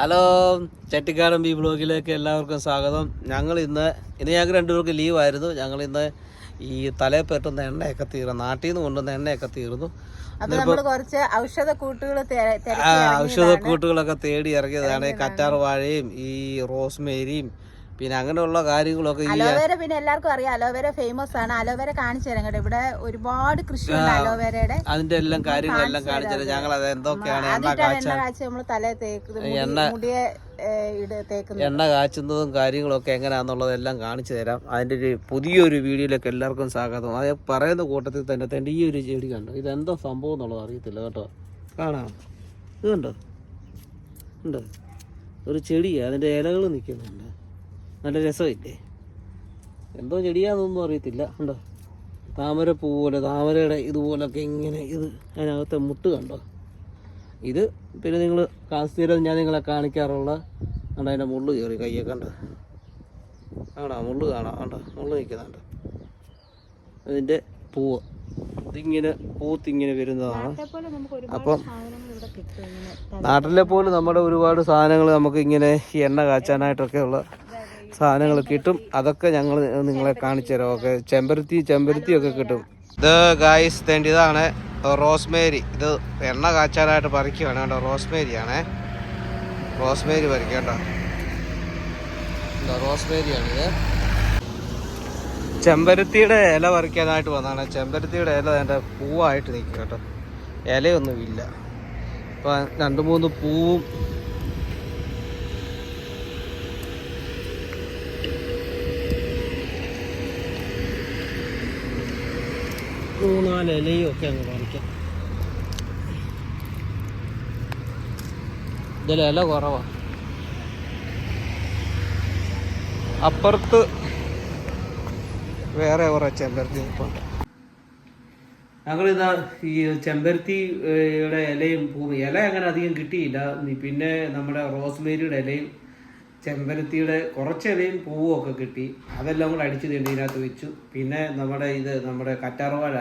Hello ചട്ടിക്കാടൻ B ബ്ലോഗിലേക്ക് എല്ലാവർക്കും സ്വാഗതം. ഞങ്ങൾ ഇന്ന് ഇന്ന് ഞങ്ങൾക്ക് രണ്ടുപേർക്ക് ലീവായിരുന്നു ഞങ്ങൾ ഇന്ന് ഈ തലയിൽ പറ്റുന്ന എണ്ണയൊക്കെ തീർന്നു. നാട്ടിൽ നിന്ന് കൊണ്ടുവന്ന എണ്ണയൊക്കെ തീർന്നു. കുറച്ച് ഔഷധ കൂട്ടുകൾ ഔഷധ കൂട്ടുകളൊക്കെ തേടി ഇറങ്ങിയതാണ്. കറ്റാർ വാഴയും ഈ റോസ്മേരിയും പിന്നെ അങ്ങനെയുള്ള കാര്യങ്ങളൊക്കെ അലോവേര പിന്നെ എല്ലാവർക്കും അറിയാം. അലോവേര ഫേമസ് ആണ്. അലോവേര കാണിച്ചു തരാം കേട്ടോ. ഇവിടെ ഒരുപാട് കൃഷിയുണ്ട് അലോവേരയുടെ. അതിന്റെ എല്ലാം കാര്യങ്ങളെല്ലാം കാണിച്ചു തരാം. ഞങ്ങൾ അത് എന്തൊക്കെയാണ്? എണ്ണ കാഴ്ച നമ്മൾ തലേ തേക്കുന്നത്. എണ്ണ കാച്ചുന്നതും കാര്യങ്ങളൊക്കെ എങ്ങനെയാണെന്നുള്ളതെല്ലാം കാണിച്ചു തരാം. അതിന്റെ ഒരു പുതിയൊരു വീഡിയോയിലൊക്കെ എല്ലാവർക്കും സ്വാഗതം. അത് പറയുന്ന കൂട്ടത്തിൽ തന്നെ തന്നെ ഈ ഒരു ചെടി കണ്ടോ? എന്തോ സംഭവം എന്നുള്ളത് അറിയത്തില്ല കേട്ടോ. കാണാം. ഇത് കണ്ടോ? ഉണ്ട് ഒരു ചെടിയാണ് അതിന്റെ ഇലകൾ നിൽക്കുന്നുണ്ട് നല്ല രസമില്ലേ എന്തോ ചെടിയാണെന്നൊന്നും അറിയത്തില്ല. കണ്ടോ? താമര പൂ പോലെ താമരയുടെ ഇതുപോലൊക്കെ ഇങ്ങനെ ഇത് അതിനകത്തെ മുട്ട് കണ്ടോ? ഇത് പിന്നെ നിങ്ങൾ കാസ്തീരം ഞാൻ നിങ്ങളെ കാണിക്കാറുള്ള കണ്ടോ അതിന്റെ മുള്ളു കയറി കയ്യെ കണ്ടോ? കാണാം മുള്ളു കാണാം. കണ്ടോ? മുള്ളു നിൽക്കുന്നുണ്ട്. അതിന്റെ പൂവ്. ഇതിങ്ങനെ പൂത്തിങ്ങനെ വരുന്നതാണ്. അപ്പം നാട്ടിലെ പോലെ നമ്മുടെ ഒരുപാട് സാധനങ്ങൾ നമുക്ക് ഇങ്ങനെ എണ്ണ കാച്ചാനായിട്ടൊക്കെ ഉള്ള സാധനങ്ങൾ കിട്ടും. അതൊക്കെ ഞങ്ങൾ നിങ്ങളെ കാണിച്ചു തരാം. ഓക്കെ. ചെമ്പരത്തി ഒക്കെ കിട്ടും. ഇത് ഗായ്സ് തേണ്ടി ഇതാണ് റോസ്മേരി. ഇത് എണ്ണ കാച്ചാനായിട്ട് പറിക്കുകയാണ് കേട്ടോ. റോസ്മേരി ആണേ റോസ്മേരി റോസ്മേരിയാണ് ഇത്. ചെമ്പരത്തിയുടെ ഇല പറിക്കാനായിട്ട് വന്നതാണ്. ചെമ്പരത്തിയുടെ ഇല എന്റെ പൂവായിട്ട് നിൽക്കും കേട്ടോ. ഇലയൊന്നുമില്ല. ഇപ്പം രണ്ട് മൂന്ന് പൂവും മൂന്നാൽ ഇലയും ഒക്കെ അങ്ങ് പറിക്കാം ഇതിൽ ഇല കുറവാ. അപ്പുറത്ത് വേറെ കുറേ ചെമ്പരത്തി നിൽപ്പുണ്ട് ഞങ്ങളിതാ ഈ ചെമ്പരത്തിയുടെ ഇലയും ഇല അങ്ങനെ അധികം കിട്ടിയില്ല. പിന്നെ നമ്മുടെ റോസ്മേരിയുടെ ഇലയും ചെമ്പരത്തിയുടെ കുറച്ച് ഇലയും പൂവും ഒക്കെ കിട്ടി. അതെല്ലാം കൂടെ അടിച്ചു തീണ്ടി ഇതിനകത്ത് വെച്ചു. പിന്നെ നമ്മുടെ ഇത് നമ്മുടെ കറ്റാർവാഴ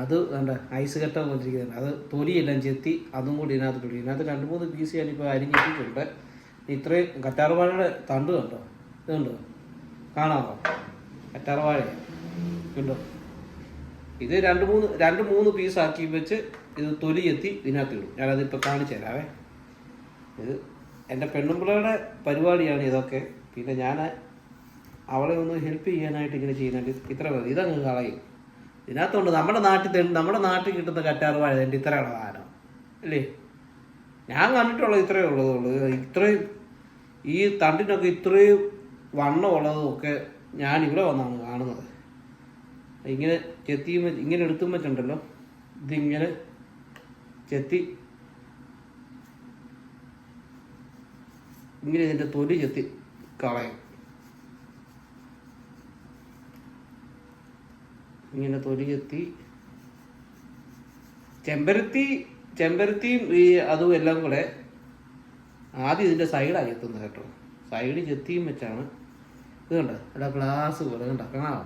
അത് വേണ്ട ഐസ് കട്ട കൊണ്ടിരിക്കുന്നുണ്ട് അത് തൊലിയെല്ലാം ചെത്തി അതും കൂടി ഇതിനകത്ത് ഇട്ടു. ഇതിനകത്ത് രണ്ട് മൂന്ന് പീസ് ഞാനിപ്പോൾ അരിഞ്ഞിട്ടിട്ടുണ്ട്. ഇത്രയും കറ്റാർവാഴയുടെ തണ്ട് കണ്ടോ? ഇതുണ്ടോ കാണാമോ കറ്റാർവാഴ. കണ്ടോ? ഇത് രണ്ട് മൂന്ന് രണ്ട് മൂന്ന് പീസ് ആക്കി വെച്ച് ഇത് തൊലി എത്തി ഇതിനകത്ത് ഇടും. ഞാനതിപ്പോൾ കാണിച്ചു തരാവേ. ഇത് എന്റെ പെണ്ണുമ്പിളയുടെ പരിപാടിയാണ് ഇതൊക്കെ. പിന്നെ ഞാൻ അവളെ ഒന്ന് ഹെൽപ്പ് ചെയ്യാനായിട്ട് ഇങ്ങനെ ചെയ്യുന്നുണ്ട്. ഇത്ര മതി. ഇതങ്ങ് കളയും. ഇതിനകത്തുണ്ട് നമ്മുടെ നാട്ടിൽ നമ്മുടെ നാട്ടിൽ കിട്ടുന്ന കറ്റാറ് വാഴ. എന്റെ ഇത്രയുള്ള സാധനം അല്ലേ? ഞാൻ കണ്ടിട്ടുള്ളത് ഇത്രയേ ഉള്ളതുള്ളൂ. ഇത്രയും ഈ തണ്ടിനൊക്കെ ഇത്രയും വണ്ണം ഉള്ളതൊക്കെ ഒക്കെ ഞാൻ ഇവിടെ വന്നാണ് കാണുന്നത്. ഇങ്ങനെ ചെത്തിയും ഇങ്ങനെ എടുത്തും വെച്ചുണ്ടല്ലോ ഇതിങ്ങനെ ചെത്തി ഇങ്ങനെ ഇതിന്റെ തൊലി ചെത്തി കളയും. ഇങ്ങനെ തൊലി ചെത്തി ചെമ്പരത്തി ചെമ്പരത്തിയും ഈ അതും എല്ലാം കൂടെ ആദ്യം ഇതിന്റെ സൈഡാണ് ചെത്തുന്നത് കേട്ടോ. സൈഡ് ചെത്തിയും വെച്ചാണ്. ഇത് കണ്ടോ? ഇവിടെ ഗ്ലാസ് പോലെ കണ്ടോ? കാണാമോ